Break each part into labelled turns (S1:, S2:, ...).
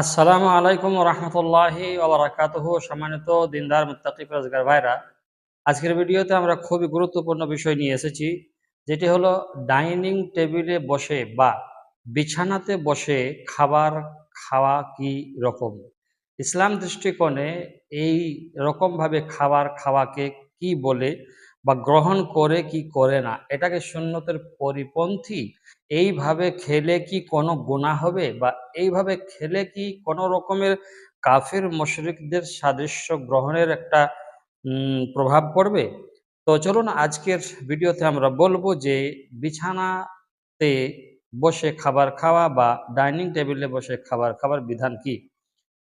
S1: আসসালামু আলাইকুম রহমতুল্লাহি ওবরাকাতুহ সম্মানিত দিনদার মুত্তাকিব রোজগার ভাইরা। আজকের ভিডিওতে আমরা খুবই গুরুত্বপূর্ণ বিষয় নিয়ে এসেছি, যেটি হলো ডাইনিং টেবিলে বসে বা বিছানাতে বসে খাবার খাওয়া কি রকম? ইসলাম দৃষ্টিকোণে এই রকমভাবে খাবার খাওয়াকে কি বলে বা গ্রহণ করে কি করে না, এটাকে সুন্নতের পরিপন্থী, এইভাবে খেলে কি কোনো গুনাহ হবে বা এইভাবে খেলে কি কোনো রকমের কাফির মশরিকদের সাদৃশ্য গ্রহণের একটা প্রভাব পড়বে? তো চলুন আজকের ভিডিওতে আমরা বলব যে বিছানাতে বসে খাবার খাওয়া বা ডাইনিং টেবিলে বসে খাবার খাবার বিধান কি?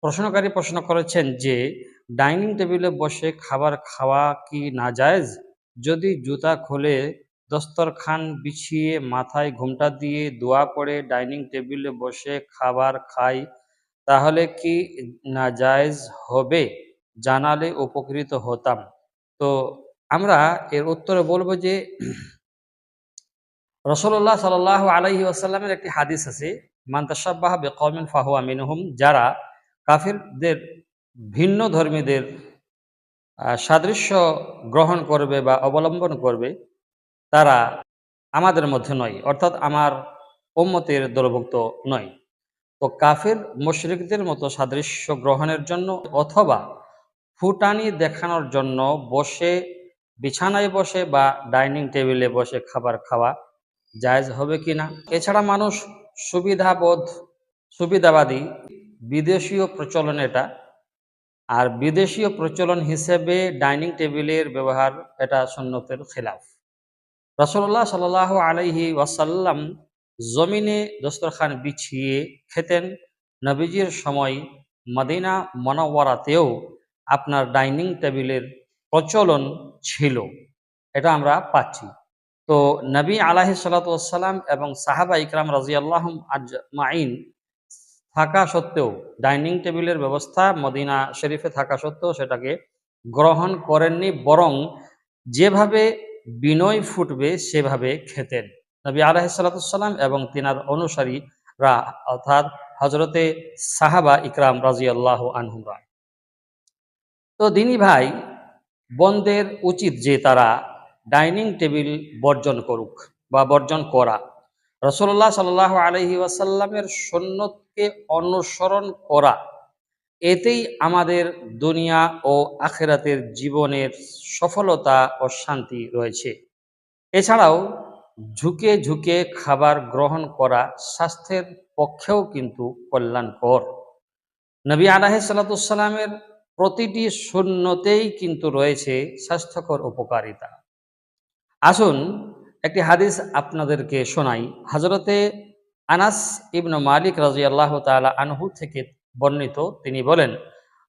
S1: প্রশ্নকারী প্রশ্ন করেছেন যে, ডাইনিং টেবিলে বসে খাবার খাওয়া কি না জায়েজ যদি জুতা খুলে, দস্তরখান বিছিয়ে মাথায় ঘুমটা দিয়ে দোয়া পড়ে ডাইনিং টেবিলে বসে খাবার খাই, তাহলে কি নাজায়েজ হবে? জানালে উপকৃত হতাম। তো আমরা এর উত্তরে বলব যে রসল্লাহ সাল আলাইহি আসাল্লামের একটি হাদিস আছে মান্তাসাব্বাহ বেকমিন ফাহুয়া মিনহুম যারা কাফিরদের ভিন্ন ধর্মীদের সাদৃশ্য গ্রহণ করবে বা অবলম্বন করবে, তারা আমাদের মধ্যে নয়, অর্থাৎ আমার উম্মতের দলভুক্ত নয়। তো কাফের মুশরিকদের মতো সাদৃশ্য গ্রহণের জন্য অথবা ফুটানি দেখানোর জন্য বসে, বিছানায় বসে বা ডাইনিং টেবিলে বসে খাবার খাওয়া জায়জ হবে কি না? এছাড়া মানুষ সুবিধাবোধ, সুবিধাবাদী বিদেশীয় প্রচলন এটা আর বিদেশীয় প্রচলন হিসেবে ডাইনিং টেবিলের ব্যবহার এটা সুন্নতের খেলাফ। রসল্লাহ সাল আলাইহি ওয়াসাল্লাম জমিনে দস্তরখান বিছিয়ে খেতেন। নবীজির সময় মদিনা মনোয়ারাতেও আপনার ডাইনিং টেবিলের প্রচলন ছিল, এটা আমরা পাচ্ছি। তো নবী আলাহি সাল্লাতাম এবং সাহাবা ইকরাম রাজিয়াল্লাহ আজমাইন থাকা সত্ত্বেও ডাইনিং টেবিলের ব্যবস্থা মদিনা শরীফে থাকা সত্ত্বেও সেটাকে গ্রহণ করেননি, বরং যেভাবে বিনয় ফুটবে সেভাবে খেতেন। নবী আলাহিসাল্লাম এবং তিনার অনুসারীরা, অর্থাৎ হজরতে সাহাবা ইকরাম রাজিয়াল্লাহ আনহুমরা তো দিনী ভাই, বন্ধের উচিত যে তারা ডাইনিং টেবিল বর্জন করুক বা বর্জন করা। রসল্লাহ সাল আলহি ওয়াসাল্লামের সন্ন্যতকে অনুসরণ করা। এতেই আমাদের দুনিয়া ও আখেরাতের জীবনের সফলতা ও শান্তি রয়েছে। এছাড়াও ঝুঁকে ঝুঁকে খাবার গ্রহণ করা স্বাস্থ্যের পক্ষেও কিন্তু কল্যাণকর। নবী আলাহে সাল্লাতুসাল্লামের প্রতিটি শূন্যতেই কিন্তু রয়েছে স্বাস্থ্যকর উপকারিতা। আসুন একটি হাদিস আপনাদেরকে শোনাই। হজরতে আনাস ইবন মালিক রাজি আল্লাহ তালা আনহু থেকে বর্ণিত, তিনি বলেন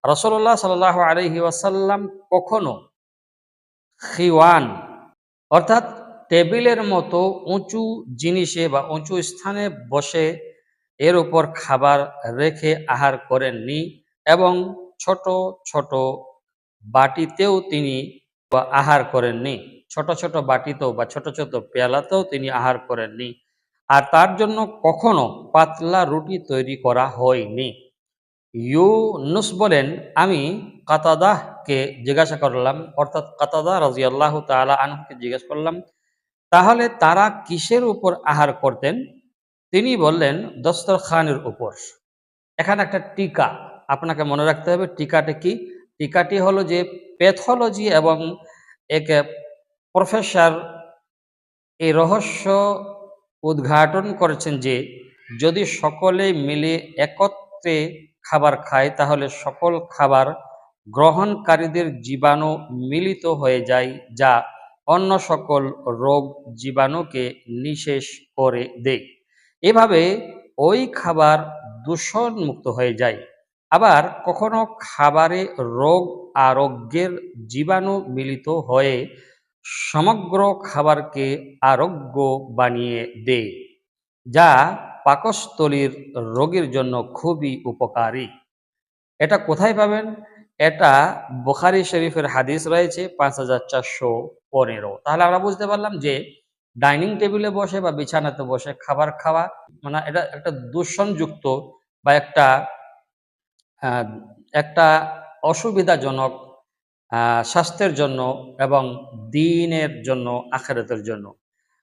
S1: রসল্লাহ সাল আলহি ওয়াসাল্লাম কখনো খিওয়ান, অর্থাৎ টেবিলের মতো উঁচু জিনিসে বা উঁচু স্থানে বসে এর উপর খাবার রেখে আহার করেননি এবং ছোট ছোট বাটিতেও তিনি আহার করেননি। ছোট ছোট বাটিতেও বা ছোট ছোট পেয়ালাতেও তিনি আহার করেননি। আর তার জন্য কখনো পাতলা রুটি তৈরি করা হয়নি। ইউনুস বলেন, আমি কাতাদাহকে জিজ্ঞাসা করলাম, অর্থাৎ কাতাদা রাজি আল্লাহ তালা আনহুকে জিজ্ঞেস করলাম, তাহলে তারা কিসের উপর আহার করতেন? তিনি বললেন দস্তর খানের উপর। এখানে একটা টিকা, আপনাকে মনে রাখতে হবে, টিকাটি কি? টিকাটি হলো যে প্যাথোলজি এবং এক প্রফেসর এই রহস্য উদ্ঘাটন করেছেন যে, যদি সকলে মিলে একত্রে খাবার খায়, তাহলে সকল খাবার গ্রহণকারীদের জীবাণু মিলিত হয়ে যায়, যা অন্য সকল রোগ জীবাণুকে নিঃশেষ করে দেয়। এভাবে ওই খাবার দূষণমুক্ত হয়ে যায়। আবার কখনো খাবারে রোগ আরোগ্যের জীবাণু মিলিত হয়ে সমগ্র খাবারকে আরোগ্য বানিয়ে দেয় যা পাকস্থলীর রোগীর জন্য খুবই উপকারী। এটা কোথায় পাবেন? এটা বোখারি শরীফের হাদিস রয়েছে পাঁচ হাজার চারশো পনেরো। তাহলে আমরা বুঝতে পারলাম যে ডাইনিং টেবিলে বসে বা বিছানাতে বসে খাবার খাওয়া মানে এটা একটা দূষণযুক্ত বা একটা একটা অসুবিধাজনক স্বাস্থ্যের জন্য এবং দিনের জন্য, আখেরাতের জন্য।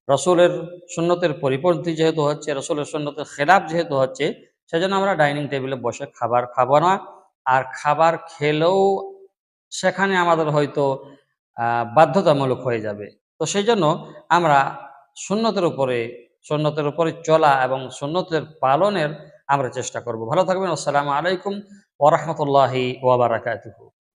S1: রসুলের সুন্নতের পরিপন্থী যেহেতু হচ্ছে, রসুলের সুন্নতের খেলাফ যেহেতু হচ্ছে, সেজন্য আমরা ডাইনিং টেবিলে বসে খাবার খাব না। আর খাবার খেলেও সেখানে আমাদের হয়তো বাধ্যতামূলক হয়ে যাবে। তো সেই জন্য আমরা সুন্নতের উপরে সুন্নতের উপরে চলা এবং সুন্নতের পালনের আমরা চেষ্টা করব। ভালো থাকবেন, আসসালামু আলাইকুম ওরহমতুল্লাহি ওয়াবারাকাতুহু